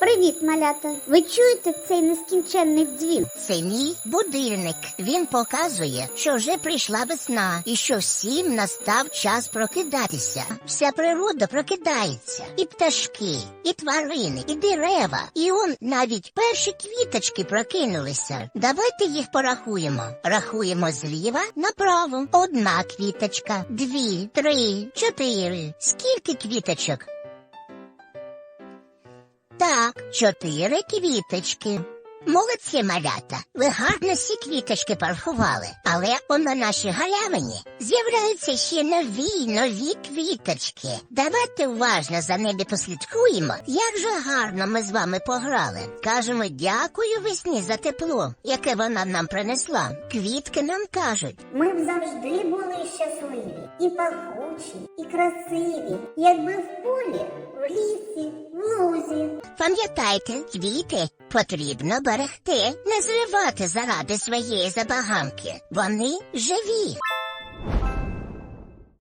Привіт, малята! Ви чуєте цей нескінченний дзвін? Це мій будильник. Він показує, що вже прийшла весна і що всім настав час прокидатися. Вся природа прокидається. І пташки, і тварини, і дерева. І он навіть перші квіточки прокинулися. Давайте їх порахуємо. Рахуємо зліва направо. Одна квіточка, дві, три, чотири. Скільки квіточок? Так, чотири квіточки. Молодці, малята, ви гарно всі квіточки порахували, але он на нашій галявині з'являються ще нові нові квіточки. Давайте уважно за ними послідкуємо, як же гарно ми з вами пограли. Кажемо дякую весні за тепло, яке вона нам принесла. Квітки нам кажуть. Ми б завжди були щасливі, і пахучі, і красиві, якби в полі, в лісі, в лузі. Пам'ятайте, квіти потрібно берегти, не зривати заради своєї забаганки. Вони живі.